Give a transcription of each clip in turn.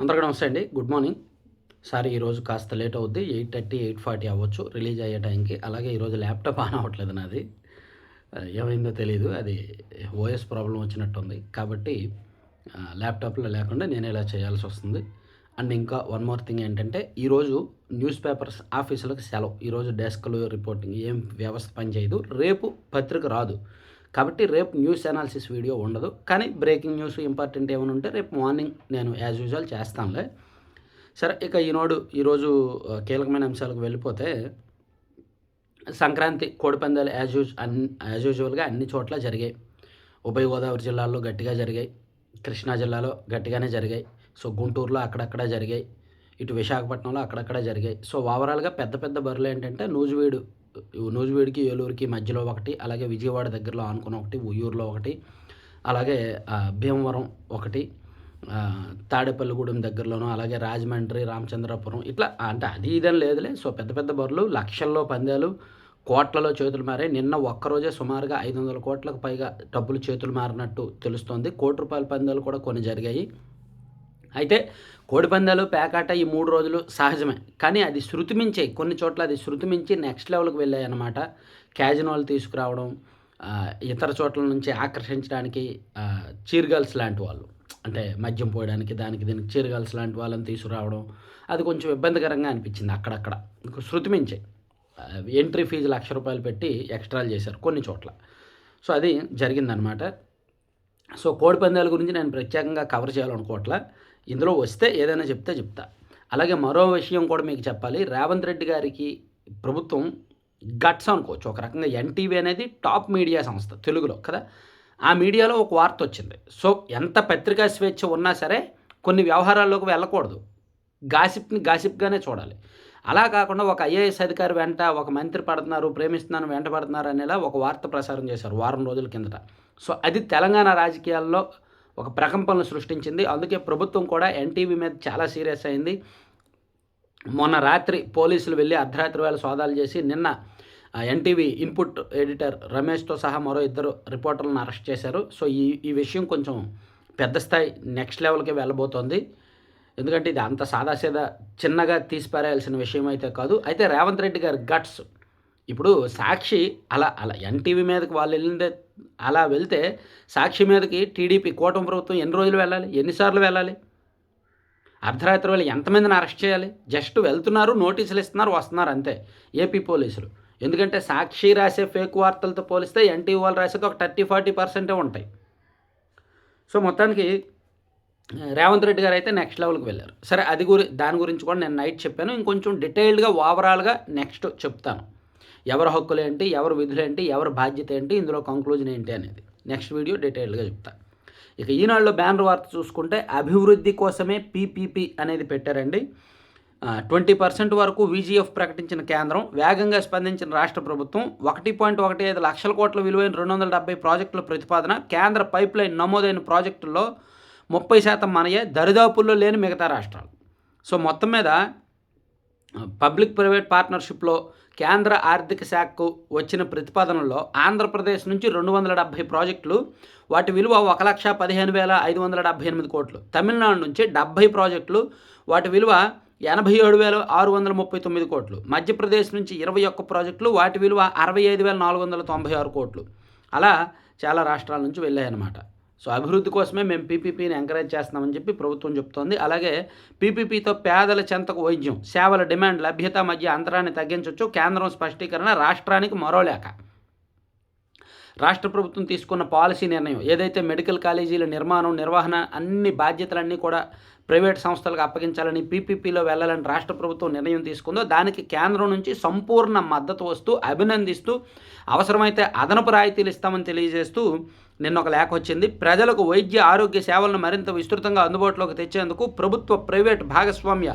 అందరికీ నమస్తే అండి. Good morning. సారీ ఈరోజు కాస్త లేట్ అవుద్ది. ఎయిట్ థర్టీ ఎయిట్ ఫార్టీ అవ్వచ్చు. రిలీజ్ అయ్యే టైంకి. అలాగే ఈరోజు ల్యాప్టాప్ ఆన్ అవ్వట్లేదు నాది. ఏమైందో తెలియదు అది ఓఎస్ ప్రాబ్లం వచ్చినట్టుంది. కాబట్టి ల్యాప్టాప్లో లేకుండా నేను ఇలా చేయాల్సి వస్తుంది. అండ్ ఇంకా వన్ మోర్ థింగ్ ఏంటంటే ఈరోజు న్యూస్ పేపర్స్ ఆఫీసులకు సెలవు. ఈరోజు డెస్క్లు రిపోర్టింగ్ ఏం వ్యవస్థ పనిచేయదు రేపు పత్రిక రాదు. కాబట్టి రేపు న్యూస్ అనాలిసిస్ వీడియో ఉండదు. కానీ బ్రేకింగ్ న్యూస్ ఇంపార్టెంట్ ఏమైనా ఉంటే రేపు మార్నింగ్ నేను యాజ్ యూజువల్ చేస్తానులే. సరే ఇక ఈనాడు ఈరోజు కీలకమైన అంశాలకు వెళ్ళిపోతే సంక్రాంతి కోడిపందాలు యాజ్ యూజ్ అన్ యాజ్ యూజువల్గా అన్ని చోట్ల జరిగాయి. ఉభయ గోదావరి జిల్లాల్లో గట్టిగా జరిగాయి. కృష్ణా జిల్లాలో గట్టిగానే జరిగాయి. సో గుంటూరులో అక్కడక్కడ జరిగాయి. ఇటు విశాఖపట్నంలో అక్కడక్కడ జరిగాయి. సో ఓవరాల్గా పెద్ద పెద్ద బరులు ఏంటంటే నూజువీడు నూజివీడుకి ఏలూరుకి మధ్యలో ఒకటి అలాగే విజయవాడ దగ్గరలో ఆనుకున్న ఒకటి ఉయ్యూరులో ఒకటి అలాగే భీమవరం ఒకటి తాడేపల్లిగూడెం దగ్గరలోనూ అలాగే రాజమండ్రి రామచంద్రపురం ఇట్లా అంటే అది ఇదని లేదులే. సో పెద్ద పెద్ద బరులు లక్షల్లో పందాలు కోట్లలో చేతులు మారే నిన్న ఒక్కరోజే సుమారుగా ఐదు వందల కోట్లకు పైగా డబ్బులు చేతులు మారినట్టు తెలుస్తోంది. కోటి రూపాయల పందాలు కూడా కొన్ని జరిగాయి. అయితే కోడిపందాలు పేకాట ఈ మూడు రోజులు సహజమే. కానీ అది శృతిమించే కొన్ని చోట్ల అది శృతిమించి నెక్స్ట్ లెవెల్కి వెళ్ళాయన్నమాట. క్యాజినోలు తీసుకురావడం ఇతర చోట్ల నుంచి ఆకర్షించడానికి చీర్గర్ల్స్ లాంటి వాళ్ళు. అంటే మద్యం పోయడానికి దానికి దీనికి చీరగల్స్ లాంటి వాళ్ళని తీసుకురావడం అది కొంచెం ఇబ్బందికరంగా అనిపించింది అక్కడక్కడ. శృతిమించే ఎంట్రీ ఫీజు లక్ష రూపాయలు పెట్టి ఎక్స్ట్రాలు చేశారు కొన్ని చోట్ల. సో అది జరిగిందనమాట సో కోడి పందాల గురించి నేను ప్రత్యేకంగా కవర్ చేయాలనుకోవట్లా. ఇందులో వస్తే ఏదైనా చెప్తే చెప్తా. అలాగే మరో విషయం కూడా మీకు చెప్పాలి. రేవంత్ రెడ్డి గారికి ప్రభుత్వం గట్స్ అనుకోవచ్చు. ఒక రకంగా ఎన్టీవీ అనేది టాప్ మీడియా సంస్థ తెలుగులో కదా? ఆ మీడియాలో ఒక వార్త వచ్చింది. సో ఎంత పత్రికా స్వేచ్ఛ ఉన్నా సరే కొన్ని వ్యవహారాల్లోకి వెళ్ళకూడదు. గాసిప్ని గాసిప్గానే చూడాలి. అలా కాకుండా ఒక ఐఏఎస్ అధికారి వెంట ఒక మంత్రి పడుతున్నారు ప్రేమిస్తున్నాను వెంట పడుతున్నారు అనేలా ఒక వార్త ప్రసారం చేశారు వారం రోజుల కిందట. సో అది తెలంగాణ రాజకీయాల్లో ఒక ప్రకంపనలు సృష్టించింది. అందుకే ప్రభుత్వం కూడా ఎన్టీవీ మీద చాలా సీరియస్ అయింది. మొన్న రాత్రి పోలీసులు వెళ్ళి అర్ధరాత్రి వేళ సోదాలు చేసి నిన్న ఎన్టీవీ ఇన్పుట్ ఎడిటర్ రమేష్తో సహా మరో ఇద్దరు రిపోర్టర్లను అరెస్ట్ చేశారు. సో ఈ ఈ విషయం కొంచెం పెద్ద స్థాయి నెక్స్ట్ లెవెల్కి వెళ్ళబోతోంది. ఎందుకంటే ఇది అంత సాదాసీదా చిన్నగా తీసిపారేయాల్సిన విషయం అయితే కాదు. అయితే రేవంత్ రెడ్డి గారి గట్స్. ఇప్పుడు సాక్షి అలా అలా ఎన్టీవీ మీదకి వాళ్ళు వెళ్ళిందే అలా వెళ్తే సాక్షి మీదకి టీడీపీ కూటమి ప్రభుత్వం ఎన్ని రోజులు వెళ్ళాలి? ఎన్నిసార్లు వెళ్ళాలి? అర్ధరాత్రి వేళ ఎంతమందిని అరెస్ట్ చేయాలి? జస్ట్ వెళ్తున్నారు నోటీసులు ఇస్తున్నారు వస్తున్నారు అంతే. ఏపీ పోలీసులు. ఎందుకంటే సాక్షి రాసే ఫేక్ వార్తలతో పోలిస్తే ఎన్టీ వాళ్ళు రాసేది ఒక థర్టీ ఫార్టీ పర్సెంటే ఉంటాయి. సో మొత్తానికి రేవంత్ రెడ్డి గారు అయితే నెక్స్ట్ లెవెల్కి వెళ్ళారు. సరే అది గురి దాని గురించి కూడా నేను నైట్ చెప్పాను. ఇంకొంచెం డీటెయిల్డ్గా ఓవరాల్గా నెక్స్ట్ చెప్తాను. ఎవరి హక్కులు ఏంటి ఎవరి విధులు ఏంటి ఎవరి బాధ్యత ఏంటి ఇందులో కంక్లూజన్ ఏంటి అనేది. నెక్స్ట్ వీడియో డీటెయిల్గా చెప్తాను ఇక ఈనాడులో బ్యానర్ వార్త చూసుకుంటే అభివృద్ధి కోసమే పీపీపీ అనేది పెట్టారండి. ట్వంటీ పర్సెంట్ వరకు వీజీఎఫ్ ప్రకటించిన కేంద్రం వేగంగా స్పందించిన రాష్ట్ర ప్రభుత్వం ఒకటి పాయింట్ ఒకటి ఐదు లక్షల కోట్ల విలువైన రెండు వందల డెబ్బై ప్రాజెక్టుల ప్రతిపాదన కేంద్ర పైప్లైన్ నమోదైన ప్రాజెక్టుల్లో ముప్పై శాతం మనయే దరిదాపుల్లో లేని మిగతా రాష్ట్రాలు. సో మొత్తం మీద పబ్లిక్ ప్రైవేట్ పార్ట్నర్షిప్లో కేంద్ర ఆర్థిక శాఖకు వచ్చిన ప్రతిపాదనలో ఆంధ్రప్రదేశ్ నుంచి రెండు వందల డెబ్భై ప్రాజెక్టులు వాటి విలువ ఒక లక్ష పదిహేను వేల ఐదు వందల డెబ్బై ఎనిమిది కోట్లు. తమిళనాడు నుంచి డెబ్భై ప్రాజెక్టులు వాటి విలువ ఎనభై ఏడు వేల ఆరు వందల ముప్పై తొమ్మిది కోట్లు. మధ్యప్రదేశ్ నుంచి ఇరవై ఒక్క ప్రాజెక్టులు వాటి విలువ అరవై ఐదు వేల నాలుగు వందల తొంభై ఆరు కోట్లు. అలా చాలా రాష్ట్రాల నుంచి వెళ్ళాయన్నమాట. సో అభివృద్ధి కోసమే మేము పీపీపీని ఎంకరేజ్ చేస్తున్నామని చెప్పి ప్రభుత్వం చెప్తోంది. అలాగే పీపీపీతో పేదల చెంతకు వైద్యం సేవల డిమాండ్ లభ్యత మధ్య అంతరాన్ని తగ్గించవచ్చు కేంద్రం స్పష్టీకరణ రాష్ట్రానికి మరో లేఖ. రాష్ట్ర ప్రభుత్వం తీసుకున్న పాలసీ నిర్ణయం ఏదైతే మెడికల్ కాలేజీల నిర్మాణం నిర్వహణ అన్ని బాధ్యతలన్నీ కూడా ప్రైవేట్ సంస్థలకు అప్పగించాలని పీపీపీలో వెళ్ళాలని రాష్ట్ర ప్రభుత్వం నిర్ణయం తీసుకుందో దానికి కేంద్రం నుంచి సంపూర్ణ మద్దతు వస్తూ అభినందిస్తూ అవసరమైతే అదనపు రాయితీలు ఇస్తామని తెలియజేస్తూ నిన్న ఒక లేఖ వచ్చింది. ప్రజలకు వైద్య ఆరోగ్య సేవలను మరింత విస్తృతంగా అందుబాటులోకి తెచ్చేందుకు ప్రభుత్వ ప్రైవేట్ భాగస్వామ్య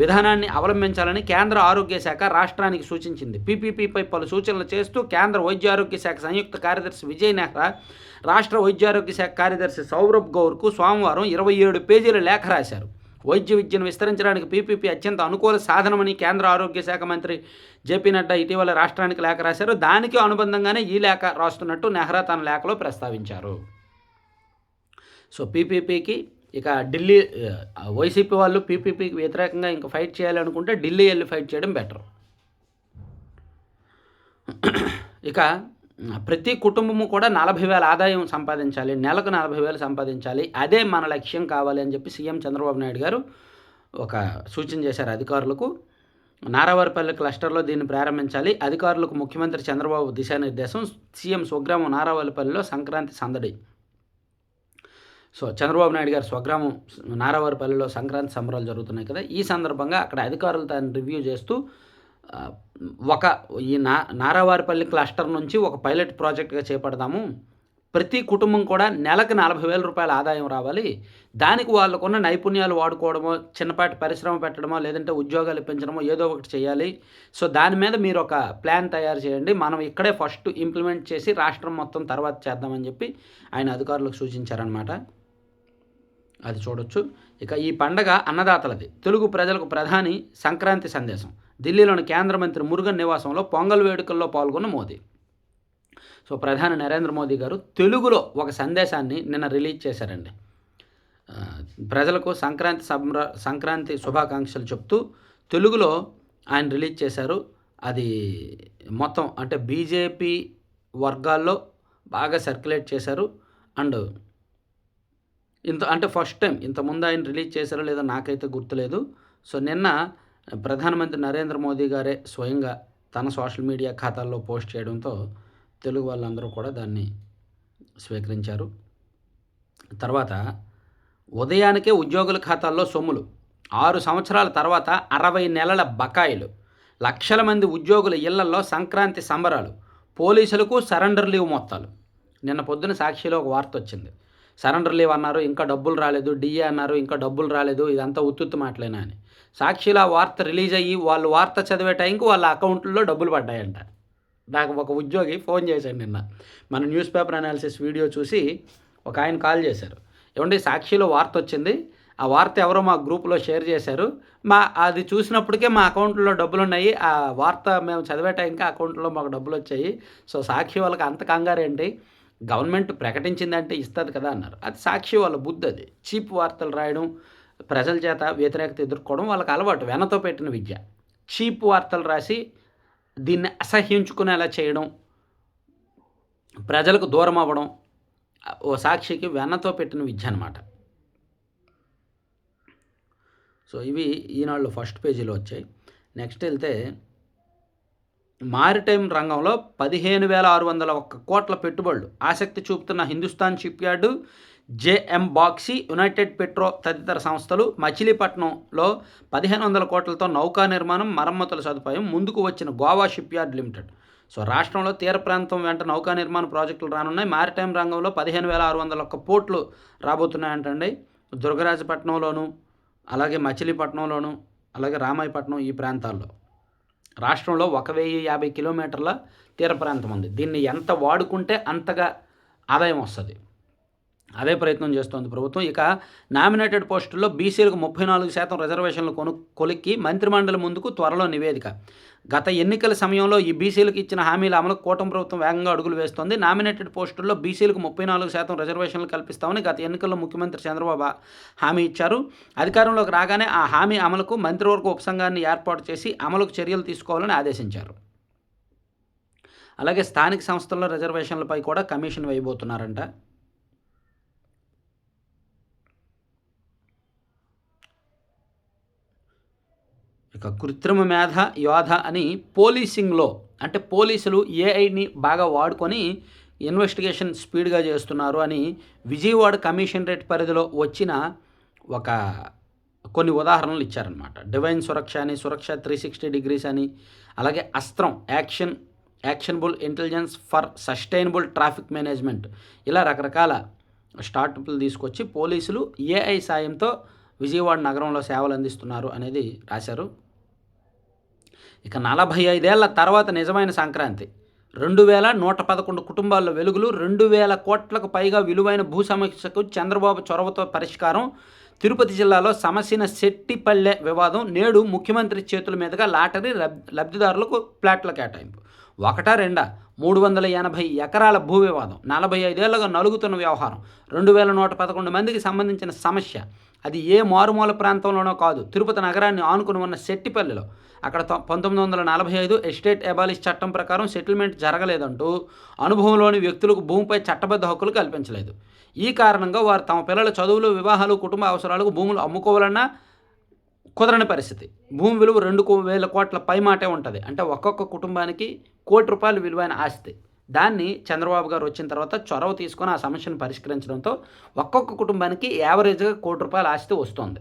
విధానాన్ని అవలంబించాలని కేంద్ర ఆరోగ్య శాఖ రాష్ట్రానికి సూచించింది. పీపీపీపై పలు సూచనలు చేస్తూ కేంద్ర వైద్య ఆరోగ్య శాఖ సంయుక్త కార్యదర్శి విజయ్ నెహ్రా రాష్ట్ర వైద్య ఆరోగ్య శాఖ కార్యదర్శి సౌరభ్ గౌర్కు సోమవారం ఇరవై ఏడు పేజీల లేఖ రాశారు. వైద్య విద్యను విస్తరించడానికి పీపీపీ అత్యంత అనుకూల సాధనమని కేంద్ర ఆరోగ్య శాఖ మంత్రి జేపీ నడ్డా ఇటీవల రాష్ట్రానికి లేఖ రాశారు. దానికి అనుబంధంగానే ఈ లేఖ రాస్తున్నట్టు నెహ్రా తన లేఖలో ప్రస్తావించారు. సో పీపీపీకి ఇక ఢిల్లీ వైసీపీ వాళ్ళు పీపీపీకి వ్యతిరేకంగా ఇంకా ఫైట్ చేయాలనుకుంటే ఢిల్లీ వెళ్ళి ఫైట్ చేయడం బెటర్. ఇక ప్రతి కుటుంబము కూడా నలభై వేల ఆదాయం సంపాదించాలి నెలకు నలభై వేలు సంపాదించాలి అదే మన లక్ష్యం కావాలి అని చెప్పి సీఎం చంద్రబాబు నాయుడు గారు ఒక సూచన చేశారు అధికారులకు. నారావారిపల్లి క్లస్టర్లో దీన్ని ప్రారంభించాలి. అధికారులకు ముఖ్యమంత్రి చంద్రబాబు దిశానిర్దేశం సీఎం స్వగ్రామం నారావారిపల్లిలో సంక్రాంతి సందడి. సో చంద్రబాబు నాయుడు గారి స్వగ్రామం నారావారిపల్లిలో సంక్రాంతి సంబరాలు జరుగుతున్నాయి కదా. ఈ సందర్భంగా అక్కడ అధికారులు దాన్ని రివ్యూ చేస్తూ ఒక ఈ నా నారావారిపల్లి క్లస్టర్ నుంచి ఒక పైలట్ ప్రాజెక్ట్గా చేపడదాము. ప్రతి కుటుంబం కూడా నెలకు నలభై వేల రూపాయల ఆదాయం రావాలి. దానికి వాళ్ళకున్న నైపుణ్యాలు వాడుకోవడమో చిన్నపాటి పరిశ్రమ పెట్టడమో లేదంటే ఉద్యోగాలు ఇప్పించడమో ఏదో ఒకటి చేయాలి. సో దాని మీద మీరు ఒక ప్లాన్ తయారు చేయండి. మనం ఇక్కడే ఫస్ట్ ఇంప్లిమెంట్ చేసి రాష్ట్రం మొత్తం తర్వాత చేద్దామని చెప్పి ఆయన అధికారులకు సూచించారనమాట అది చూడొచ్చు. ఇక ఈ పండగ అన్నదాతలది. తెలుగు ప్రజలకు ప్రధాని సంక్రాంతి సందేశం. ఢిల్లీలోని కేంద్ర మంత్రి మురుగన్ నివాసంలో పొంగల్ వేడుకల్లో పాల్గొన్న మోదీ. సో ప్రధాని నరేంద్ర మోదీ గారు తెలుగులో ఒక సందేశాన్ని నిన్న రిలీజ్ చేశారండి. ప్రజలకు సంక్రాంతి సంబర సంక్రాంతి శుభాకాంక్షలు చెప్తూ తెలుగులో ఆయన రిలీజ్ చేశారు. అది మొత్తం అంటే బీజేపీ వర్గాల్లో బాగా సర్క్యులేట్ చేశారు. అండ్ ఇంత అంటే ఫస్ట్ టైం ఇంతకుముందు ఆయన రిలీజ్ చేశారో లేదో నాకైతే గుర్తులేదు. సో నిన్న ప్రధానమంత్రి నరేంద్ర మోదీ గారే స్వయంగా తన సోషల్ మీడియా ఖాతాల్లో పోస్ట్ చేయడంతో తెలుగు వాళ్ళందరూ కూడా దాన్ని స్వీకరించారు. తర్వాత ఉదయానికే ఉద్యోగుల ఖాతాల్లో సొమ్ములు ఆరు సంవత్సరాల తర్వాత అరవై నెలల బకాయిలు లక్షల మంది ఉద్యోగుల ఇళ్ళలో సంక్రాంతి సంబరాలు పోలీసులకు సరెండర్ లీవ్ మొత్తాలు. నిన్న పొద్దున సాక్షిలో ఒక వార్త వచ్చింది. సరెండర్ లీవ్ అన్నారు ఇంకా డబ్బులు రాలేదు డిఏ అన్నారు ఇంకా డబ్బులు రాలేదు ఇదంతా ఉత్తుత్తు మాటలేనా అని. సాక్షిలో ఆ వార్త రిలీజ్ అయ్యి వాళ్ళు వార్త చదివే టైంకి వాళ్ళ అకౌంట్లో డబ్బులు పడ్డాయంట. నాకు ఒక ఉద్యోగి ఫోన్ చేశాడు నిన్న. మన న్యూస్ పేపర్ అనాలిసిస్ వీడియో చూసి ఒక ఆయన కాల్ చేశారు. ఏమండి సాక్షిలో వార్త వచ్చింది. ఆ వార్త ఎవరో మా గ్రూప్లో షేర్ చేశారు. మా అది చూసినప్పటికే మా అకౌంట్లో డబ్బులు ఉన్నాయి. ఆ వార్త మేము చదివే టైంకి అకౌంట్లో మాకు డబ్బులు వచ్చాయి. సో సాక్షి వాళ్ళకి అంత కంగారేంటి? గవర్నమెంట్ ప్రకటించిందంటే ఇస్తుంది కదా అన్నారు. అది సాక్షి వాళ్ళ బుద్ధి అది. చీప్ వార్తలు రాయడం ప్రజల చేత వ్యతిరేకత ఎదుర్కోవడం వాళ్ళకి అలవాటు వెనతో పెట్టిన విద్య. చీప్ వార్తలు రాసి దీన్ని అసహ్యించుకునేలా చేయడం ప్రజలకు దూరం అవ్వడం ఓ సాక్షికి వెన్నతో పెట్టిన విద్య అనమాట సో ఇవి ఈనాళ్ళు ఫస్ట్ పేజీలో వచ్చాయి. నెక్స్ట్ వెళ్తే మారిటైమ్ రంగంలో పదిహేను వేల ఆరు వందల ఒక్క కోట్ల పెట్టుబడులు. ఆసక్తి చూపుతున్న Hindustan ship yard JM Baxi united petro తదితర సంస్థలు మచిలీపట్నంలో పదిహేను వందల కోట్లతో నౌకా నిర్మాణం మరమ్మతుల సదుపాయం ముందుకు వచ్చిన Goa ship yard limited. So రాష్ట్రంలో తీర ప్రాంతం వెంట నౌకా నిర్మాణ ప్రాజెక్టులు రానున్నాయి. మారిటైమ్ రంగంలో పదిహేను వేల ఆరు వందల ఒక్క పోర్ట్లు రాబోతున్నాయంటండి. దుర్గరాజపట్నంలోను అలాగే మచిలీపట్నంలోను అలాగే రామాయపట్నం ఈ ప్రాంతాల్లో. రాష్ట్రంలో ఒక వెయ్యి యాభై కిలోమీటర్ల తీర ప్రాంతం ఉంది. దీన్ని ఎంత వాడుకుంటే అంతగా ఆదాయం వస్తుంది. అదే ప్రయత్నం చేస్తోంది ప్రభుత్వం. ఇక నామినేటెడ్ పోస్టుల్లో బీసీలకు ముప్పై నాలుగు శాతం రిజర్వేషన్లు కొను కొలిక్కి మంత్రిమండలి ముందుకు త్వరలో నివేదిక. గత ఎన్నికల సమయంలో ఈ బీసీలకు ఇచ్చిన హామీల అమలు కూటమి ప్రభుత్వం వేగంగా అడుగులు వేస్తోంది. నామినేటెడ్ పోస్టుల్లో బీసీలకు ముప్పై నాలుగు శాతం రిజర్వేషన్లు కల్పిస్తామని గత ఎన్నికల్లో ముఖ్యమంత్రి చంద్రబాబు హామీ ఇచ్చారు. అధికారంలోకి రాగానే ఆ హామీ అమలుకు మంత్రివర్గ ఉపసంఘాన్ని ఏర్పాటు చేసి అమలుకు చర్యలు తీసుకోవాలని ఆదేశించారు. అలాగే స్థానిక సంస్థల్లో రిజర్వేషన్లపై కూడా కమిషన్ వేయబోతున్నారంట. ఇక కృత్రిమ మేధ యోధ అని పోలీసింగ్లో అంటే పోలీసులు ఏఐని బాగా వాడుకొని ఇన్వెస్టిగేషన్ స్పీడ్గా చేస్తున్నారు అని విజయవాడ కమిషనరేట్ పరిధిలో వచ్చిన ఒక కొన్ని ఉదాహరణలు ఇచ్చారనమాట డివైన్ సురక్ష అని సురక్ష త్రీ సిక్స్టీ డిగ్రీస్ అని అలాగే Astram action actionable intelligence for sustainable traffic management ఇలా రకరకాల స్టార్టప్లు తీసుకొచ్చి పోలీసులు ఏఐ సాయంతో విజయవాడ నగరంలో సేవలు అందిస్తున్నారు అనేది రాశారు. ఇక నలభై ఐదేళ్ళ తర్వాత నిజమైన సంక్రాంతి. రెండు వేల నూట పదకొండు కుటుంబాల్లో వెలుగులు రెండు వేల కోట్లకు పైగా విలువైన భూ సమస్యకు చంద్రబాబు చొరవతో పరిష్కారం. తిరుపతి జిల్లాలో సమస్యన శెట్టిపల్లె వివాదం నేడు ముఖ్యమంత్రి చేతుల మీదుగా లాటరీ లబ్ లబ్ధిదారులకు ప్లాట్ల కేటాయింపు. ఒకటా రెండా మూడు వందల ఎనభై ఎకరాల భూ వివాదం నలభై ఐదేళ్ళుగా నలుగుతున్న వ్యవహారం రెండు వేల నూట పదకొండు మందికి సంబంధించిన సమస్య. అది ఏ మారుమూల ప్రాంతంలోనో కాదు. తిరుపతి నగరాన్ని ఆనుకుని ఉన్న శెట్టిపల్లిలో. అక్కడ తొ- పంతొమ్మిది వందల నలభై ఐదు ఎస్టేట్ ఎబాలిష్ చట్టం ప్రకారం సెటిల్మెంట్ జరగలేదంటూ అనుభవంలోని వ్యక్తులకు భూమిపై చట్టబద్ధ హక్కులు కల్పించలేదు. ఈ కారణంగా వారు తమ పిల్లల చదువులు వివాహాలు కుటుంబ అవసరాలకు భూములు అమ్ముకోవాలన్నా కుదరని పరిస్థితి. భూమి విలువ రెండు వేల కోట్ల పై మాటే ఉంటుంది. అంటే ఒక్కొక్క కుటుంబానికి కోటి రూపాయలు విలువైన ఆస్తి. దాన్ని చంద్రబాబు గారు వచ్చిన తర్వాత చొరవ తీసుకొని ఆ సమస్యను పరిష్కరించడంతో ఒక్కొక్క కుటుంబానికి యావరేజ్గా కోటి రూపాయల ఆస్తి వస్తుంది.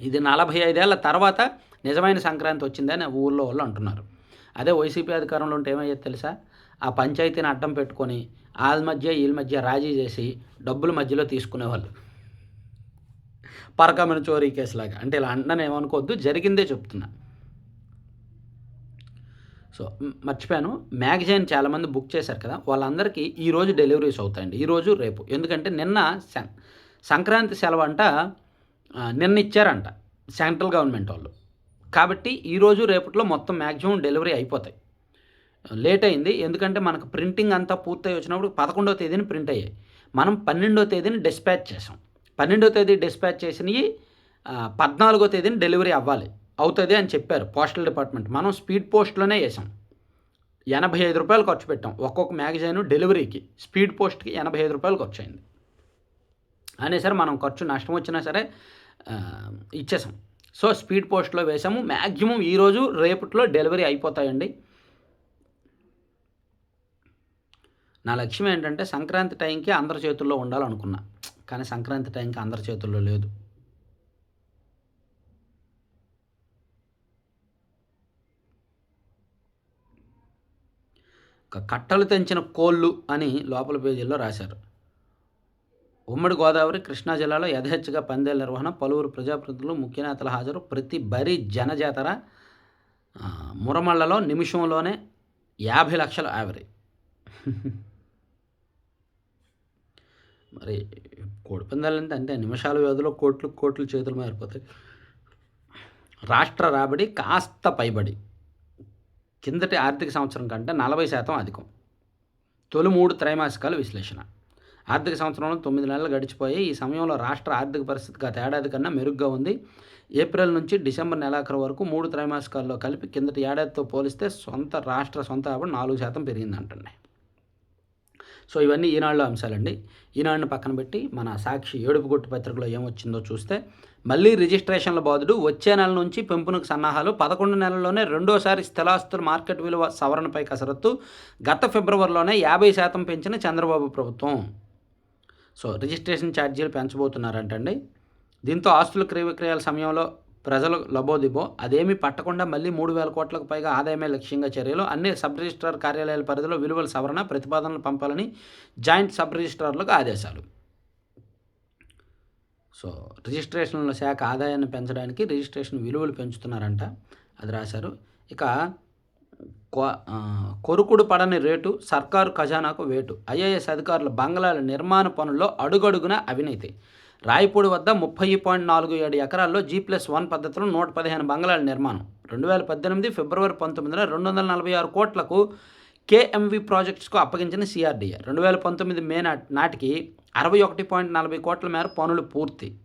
ఇది నలభై ఐదేళ్ళ తర్వాత నిజమైన సంక్రాంతి వచ్చిందని ఊళ్ళో వాళ్ళు అంటున్నారు. అదే వైసీపీ అధికారంలో ఉంటే ఏమయ్యేది తెలుసా? ఆ పంచాయతీని అడ్డం పెట్టుకొని వాళ్ళ మధ్య వీళ్ళ మధ్య రాజీ చేసి డబ్బులు మధ్యలో తీసుకునేవాళ్ళు. పరకమైన చోరీ కేసులాగా. అంటే ఇలా అంటున్నాను ఏమనుకోవద్దు జరిగిందే చెప్తున్నా. సో మర్చిపోయాను. మ్యాగజైన్ చాలామంది బుక్ చేశారు కదా వాళ్ళందరికీ ఈరోజు డెలివరీస్ అవుతాయండి. ఈరోజు రేపు. ఎందుకంటే నిన్న సం- సంక్రాంతి సెలవు అంట నిన్న ఇచ్చారంట సెంట్రల్ గవర్నమెంట్ వాళ్ళు. కాబట్టి ఈరోజు రేపట్లో మొత్తం మ్యాక్సిమం డెలివరీ అయిపోతాయి. లేట్ అయింది. ఎందుకంటే మనకు ప్రింటింగ్ అంతా పూర్తయి వచ్చినప్పుడు పదకొండవ తేదీని ప్రింట్ అయ్యాయి. మనం పన్నెండవ తేదీని డిస్పాచ్ చేసాం పన్నెండవ తేదీ డిస్పాచ్ చేసినవి పద్నాలుగో తేదీని డెలివరీ అవ్వాలి. అవుతుంది అని చెప్పారు పోస్టల్ డిపార్ట్మెంట్. మనం స్పీడ్ పోస్ట్లోనే వేసాం ఎనభై ఐదు రూపాయలు ఖర్చు పెట్టాం. ఒక్కొక్క మ్యాగజైన్ డెలివరీకి స్పీడ్ పోస్ట్కి ఎనభై ఐదు రూపాయలు ఖర్చు అయింది అనే సరే మనం ఖర్చు నష్టం వచ్చినా సరే ఇచ్చేసాం. సో స్పీడ్ పోస్ట్లో వేసాము మ్యాక్సిమం ఈరోజు రేపట్లో డెలివరీ అయిపోతాయండి. నా లక్ష్యం ఏంటంటే సంక్రాంతి టైంకి అందరి చేతుల్లో ఉండాలనుకున్నా. కానీ సంక్రాంతి టైంకి అందరి చేతుల్లో లేదు ఒక కట్టలు తెంచిన కోళ్ళు అని లోపల పేజీల్లో రాశారు. ఉమ్మడి గోదావరి కృష్ణా జిల్లాలో యథేచ్ఛగా పందేల నిర్వహణ పలువురు ప్రజాప్రతినిధులు ముఖ్య నేతల హాజరు. ప్రతి బరి జనజాతర మురమళ్ళలో నిమిషంలోనే యాభై లక్షల యావరేజ్. మరి కోడి పందాలంటే అంటే నిమిషాల వ్యవధిలో కోట్లు కోట్లు చేతులు మారిపోతాయి. రాష్ట్ర రాబడి కాస్త పైబడి. కిందటి ఆర్థిక సంవత్సరం కంటే నలభై శాతం అధికం. తొలి మూడు త్రైమాసికాల విశ్లేషణ. ఆర్థిక సంవత్సరంలో తొమ్మిది నెలలు గడిచిపోయి ఈ సమయంలో రాష్ట్ర ఆర్థిక పరిస్థితి గత ఏడాది కన్నా మెరుగ్గా ఉంది. ఏప్రిల్ నుంచి డిసెంబర్ నెలాఖరు వరకు మూడు త్రైమాసికాల్లో కలిపి కిందటి ఏడాదితో పోలిస్తే సొంత రాష్ట్ర సొంత రాబడి నాలుగు శాతం పెరిగిందంటండి సో ఇవన్నీ ఈనాడులో అంశాలండి. ఈనాడుని పక్కన పెట్టి మన సాక్షి ఏడుపుగొట్టు పత్రికలో ఏమొచ్చిందో చూస్తే మళ్ళీ రిజిస్ట్రేషన్ల బాధుడు వచ్చే నెల నుంచి పెంపునకు సన్నాహాలు పదకొండు నెలల్లోనే రెండోసారి స్థిరాస్తుల మార్కెట్ విలువ సవరణపై కసరత్తు గత ఫిబ్రవరిలోనే యాభై శాతం పెంచిన చంద్రబాబు ప్రభుత్వం. సో రిజిస్ట్రేషన్ ఛార్జీలు పెంచబోతున్నారంటండి. దీంతో ఆస్తుల క్రయ విక్రయాల సమయంలో ప్రజలు లబోదిబో అదేమీ పట్టకుండా మళ్ళీ మూడు వేల కోట్లకు పైగా ఆదాయమే లక్ష్యంగా చర్యలు. అన్ని సబ్ రిజిస్ట్రార్ కార్యాలయాల పరిధిలో విలువల సవరణ ప్రతిపాదనలు పంపాలని జాయింట్ సబ్ రిజిస్ట్రార్లకు ఆదేశాలు. సో రిజిస్ట్రేషన్ల శాఖ ఆదాయాన్ని పెంచడానికి రిజిస్ట్రేషన్ విలువలు పెంచుతున్నారంట. అది రాశారు. ఇక కొరుకుడు పడని రేటు సర్కారు ఖజానాకు వేటు. ఐఏఎస్ అధికారుల బంగ్లాల నిర్మాణ పనుల్లో అడుగడుగున అవినీతి. రాయపూడి వద్ద ముప్పై పాయింట్ నాలుగు ఏడు ఎకరాల్లో జీ ప్లస్ వన్ పద్ధతిలో నూట పదిహేను బంగ్లాల నిర్మాణం. రెండు వేల పద్దెనిమిది ఫిబ్రవరి పంతొమ్మిదిన రెండు వందల నలభై ఆరు కోట్లకు కేఎంవి ప్రాజెక్ట్స్కు అప్పగించిన సిఆర్డీఏ. రెండు వేల పంతొమ్మిది మే నాటి నాటికి అరవై ఒకటి పాయింట్ నలభై కోట్ల మేర పనులు పూర్తి.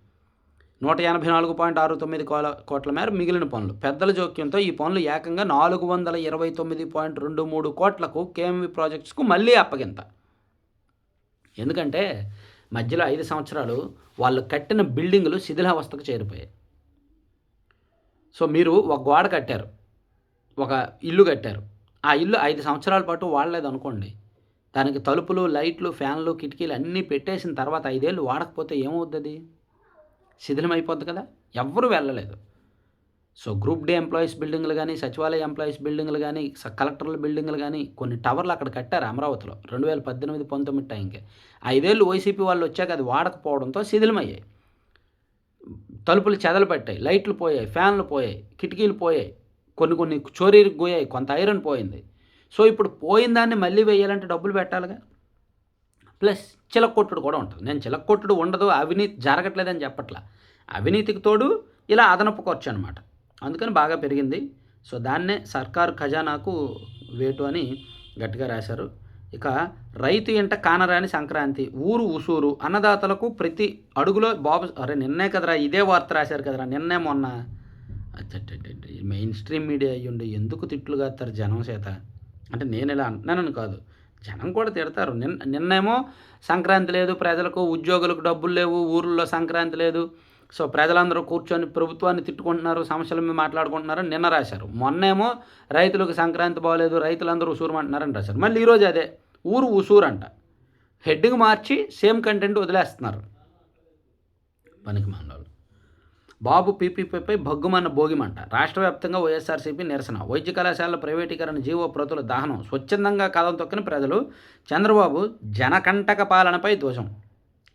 నూట ఎనభై నాలుగు పాయింట్ ఆరు తొమ్మిది కోల కోట్ల మేర మిగిలిన పనులు. పెద్దల జోక్యంతో ఈ పనులు ఏకంగా నాలుగు వందల ఇరవై తొమ్మిది పాయింట్ రెండు మూడు కోట్లకు కేఎంవి ప్రాజెక్ట్స్కు మళ్ళీ అప్పగింత. ఎందుకంటే మధ్యలో ఐదు సంవత్సరాలు వాళ్ళు కట్టిన బిల్డింగులు శిథిలావస్థకు చేరిపోయాయి. సో మీరు ఒక గోడ కట్టారు. ఒక ఇల్లు కట్టారు. ఆ ఇల్లు ఐదు సంవత్సరాల పాటు వాడలేదు అనుకోండి దానికి తలుపులు లైట్లు ఫ్యాన్లు కిటికీలు అన్నీ పెట్టేసిన తర్వాత ఐదేళ్ళు వాడకపోతే ఏమవుతుంది శిథిలం అయిపోద్ది కదా. ఎవ్వరూ వెళ్ళలేదు. సో గ్రూప్ డి ఎంప్లాయీస్ బిల్డింగ్లు కానీ సచివాలయ ఎంప్లాయీస్ బిల్డింగ్లు కానీ కలెక్టర్ల బిల్డింగ్లు కానీ కొన్ని టవర్లు అక్కడ కట్టారు అమరావతిలో. రెండు వేల పద్దెనిమిది పంతొమ్మిది టైంకి. ఐదేళ్ళు వైసీపీ వాళ్ళు వచ్చాక అది వాడకపోవడంతో శిథిలమయ్యాయి. తలుపులు చెదలు పట్టాయి లైట్లు పోయాయి ఫ్యాన్లు పోయాయి కిటికీలు పోయాయి. కొన్ని కొన్ని చోరీకి పోయాయి కొంత ఐరన్ పోయింది. సో ఇప్పుడు పోయిన దాన్ని మళ్ళీ వేయాలంటే డబ్బులు పెట్టాలిగా? ప్లస్ చిలక్కొట్టుడు కూడా ఉంటుంది. నేను చిలక్కొట్టుడు ఉండదు అవినీతి జరగట్లేదని చెప్పట్లా. అవినీతికి తోడు ఇలా అదనపు ఖర్చు అనమాట అందుకని బాగా పెరిగింది. సో దాన్నే సర్కారు ఖజానాకు వేటు అని గట్టిగా రాశారు. ఇక రైతు ఇంట కానరాని సంక్రాంతి ఊరు ఉసూరు అన్నదాతలకు ప్రతి అడుగులో బాబు అరే నిన్నే కదరా ఇదే వార్త రాశారు కదరా నిన్నే మొన్న అచ్చచ్చచ్చచ్చ, మెయిన్ స్ట్రీమ్ మీడియా అయ్యుండి ఎందుకు తిట్లు కాస్తారు జనం చేత? అంటే నేను ఇలా అంటున్నానని కాదు. జనం కూడా తిడతారు. నిన్న నిన్నేమో సంక్రాంతి లేదు ప్రజలకు ఉద్యోగులకు డబ్బులు లేవు ఊర్లో సంక్రాంతి లేదు. సో ప్రజలందరూ కూర్చొని ప్రభుత్వాన్ని తిట్టుకుంటున్నారు సమస్యల మీద మాట్లాడుకుంటున్నారు అని నిన్న రాశారు. మొన్నేమో రైతులకు సంక్రాంతి బాగలేదు రైతులందరూ ఉసూరమంటున్నారని రాశారు. మళ్ళీ ఈరోజు అదే ఊరు ఉసూరు అంట హెడ్డింగ్ మార్చి సేమ్ కంటెంట్ వదిలేస్తున్నారు. పనికి మనలో బాబు పీపీపీపై భగ్గుమన్న భోగిమంట. రాష్ట్ర వ్యాప్తంగా వైఎస్ఆర్సీపీ నిరసన. వైద్య కళాశాలల ప్రైవేటీకరణ జీవో ప్రతుల దహనం స్వచ్ఛందంగా కాలం తొక్కిన ప్రజలు చంద్రబాబు జనకంటక పాలనపై దోషం.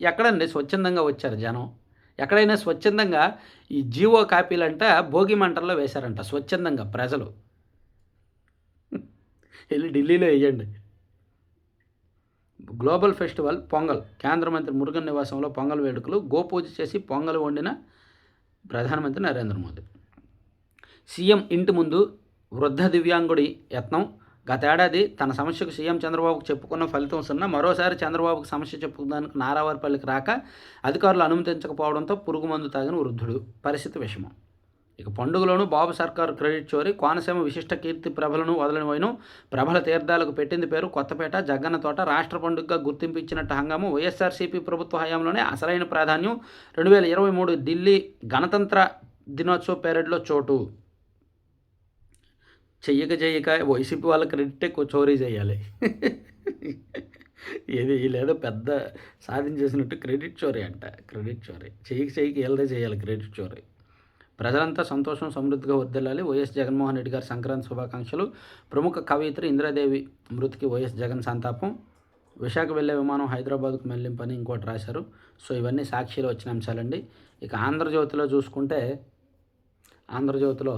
ఎక్కడండి స్వచ్ఛందంగా వచ్చారు జనం? ఎక్కడైనా స్వచ్ఛందంగా ఈ జీవో కాపీలంట భోగి మంటల్లో వేశారంట స్వచ్ఛందంగా ప్రజలు. వెళ్ళి ఢిల్లీలో వేయండి. Global festival Pongal. కేంద్ర మంత్రి మురుగన్ నివాసంలో పొంగల్ వేడుకలు. గోపూజ చేసి పొంగల్ వండిన ప్రధానమంత్రి నరేంద్ర మోదీ. సీఎం ఇంటి ముందు వృద్ధ దివ్యాంగుడి యత్నం. గతేడాది తన సమస్యకు సీఎం చంద్రబాబుకు చెప్పుకున్న ఫలితం సున్నా. మరోసారి చంద్రబాబుకు సమస్య చెప్పుకోవడానికి నారావారిపల్లికి రాక అధికారులు అనుమతించకపోవడంతో పురుగు మందు తాగిన వృద్ధుడు. పరిస్థితి విషమం. ఇక పండుగలోనూ బాబు సర్కార్ క్రెడిట్ చోరీ కోనసీమ విశిష్ట కీర్తి ప్రభలను వదలనివైన ప్రభల తీర్థాలకు పెట్టింది పేరు కొత్తపేట జగ్గన్న తోట రాష్ట్ర పండుగగా గుర్తింపు ఇచ్చినట్టు హంగాము. వైఎస్ఆర్సీపీ ప్రభుత్వ హయాంలోనే అసలైన ప్రాధాన్యం. రెండు వేల ఇరవై మూడు ఢిల్లీ గణతంత్ర దినోత్సవ పెరేడ్లో చోటు. చెయ్యక చెయ్యక వైసీపీ వాళ్ళ క్రెడిట్ చోరీ చేయాలి. ఏది లేదో పెద్ద సాధించేసినట్టు క్రెడిట్ చోరీ అంట. క్రెడిట్ చోరీ. చెయ్యకి చెయ్యకి వెళ్ళదే చేయాలి క్రెడిట్ చోరీ. ప్రజలంతా సంతోషం సమృద్ధిగా వర్దిల్లాలి. వైఎస్ జగన్మోహన్ రెడ్డి గారి సంక్రాంతి శుభాకాంక్షలు. ప్రముఖ కవయిత్రి ఇంద్రాదేవి మృతికి వైఎస్ జగన్ సంతాపం. విశాఖ వెళ్ళే విమానం హైదరాబాద్కు మెల్లింపని ఇంకోటి రాశారు. సో ఇవన్నీ సాక్షిలో వచ్చిన అంశాలండి. ఇక ఆంధ్రజ్యోతిలో చూసుకుంటే ఆంధ్రజ్యోతిలో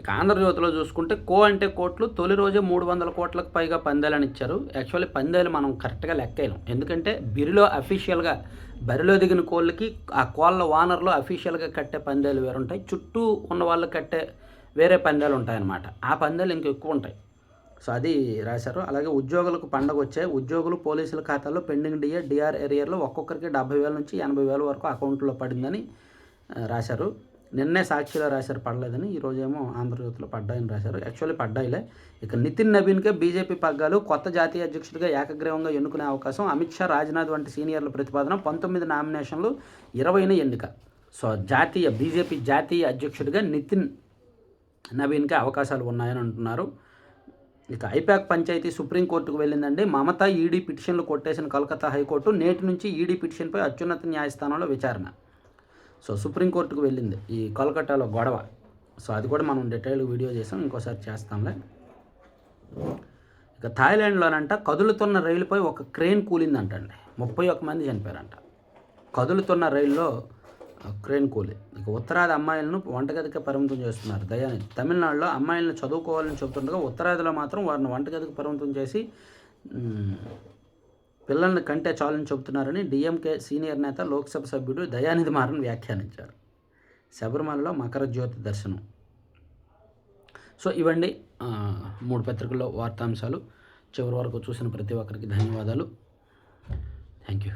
ఇక ఆంధ్రజ్యోతిలో చూసుకుంటే కో అంటే కోట్లు తొలి రోజే మూడు వందల కోట్లకు పైగా పందేలని ఇచ్చారు. యాక్చువల్లీ పందేలు మనం కరెక్ట్గా లెక్కేయలేం. ఎందుకంటే బిరిలో అఫీషియల్గా బరిలో దిగిన కోళ్ళకి ఆ కోళ్ళ వానర్లో అఫీషియల్గా కట్టే పందేలు వేరు ఉంటాయి చుట్టూ ఉన్న వాళ్ళు కట్టే వేరే పందేలు ఉంటాయన్నమాట. ఆ పందేలు ఇంకా ఎక్కువ ఉంటాయి. సో అది రాశారు. అలాగే ఉద్యోగులకు పండగ వచ్చాయి ఉద్యోగులు పోలీసుల ఖాతాలో పెండింగ్ డిఏ డిఆర్ ఏరియాలో ఒక్కొక్కరికి డెబ్బై వేల నుంచి ఎనభై వేల వరకు అకౌంట్లో పడిందని రాశారు. నిన్నే సాక్షిలో రాశారు పడలేదని ఈరోజేమో ఆంధ్రజ్యోతిలో పడ్డాయని రాశారు. యాక్చువల్లీ పడ్డాయిలే. ఇక నితిన్ నవీన్కే బీజేపీ పగ్గాలు కొత్త జాతీయ అధ్యక్షుడిగా ఏకగ్రీవంగా ఎన్నుకునే అవకాశం అమిత్ షా రాజ్నాథ్ వంటి సీనియర్ల ప్రతిపాదన పంతొమ్మిది నామినేషన్లు ఇరవైన ఎన్నిక. సో జాతీయ బీజేపీ జాతీయ అధ్యక్షుడిగా నితిన్ నవీన్కి అవకాశాలు ఉన్నాయని అంటున్నారు. ఇక ఐపాక్ పంచాయతీ సుప్రీంకోర్టుకు వెళ్ళిందండి. మమత ఈడీ పిటిషన్లు కొట్టేసిన కలకత్తా హైకోర్టు నేటి నుంచి ఈడీ పిటిషన్పై అత్యున్నత న్యాయస్థానంలో విచారణ. సో సుప్రీంకోర్టుకు వెళ్ళింది ఈ కోల్కతాలో గొడవ. సో అది కూడా మనం డీటెయిల్ వీడియో చేసాం ఇంకోసారి చేస్తాంలే. ఇక థాయిలాండ్లోనంట కదులుతున్న రైలుపై ఒక క్రేన్ కూలిందంటండి. ముప్పై ఒక్క మంది చనిపోయారంట. కదులుతున్న రైల్లో క్రేన్ కూలి. ఇక ఉత్తరాది అమ్మాయిలను వంటగదికి పరిమితం చేస్తున్నారు దయానిధి. తమిళనాడులో అమ్మాయిలను చదువుకోవాలని చెబుతుండగా ఉత్తరాదిలో మాత్రం వారిని వంటగదికి పరిమితం చేసి పిల్లల్ని కంటే చాలని చెబుతున్నారని డిఎంకే సీనియర్ నేత లోక్సభ సభ్యుడు దయానిధి మారన్ వ్యాఖ్యానించారు. శబరిమలలో మకర జ్యోతి దర్శనం. సో ఇవండి మూడు పత్రికల్లో వార్తాంశాలు. చివరి వరకు చూసిన ప్రతి ఒక్కరికి ధన్యవాదాలు. Thank you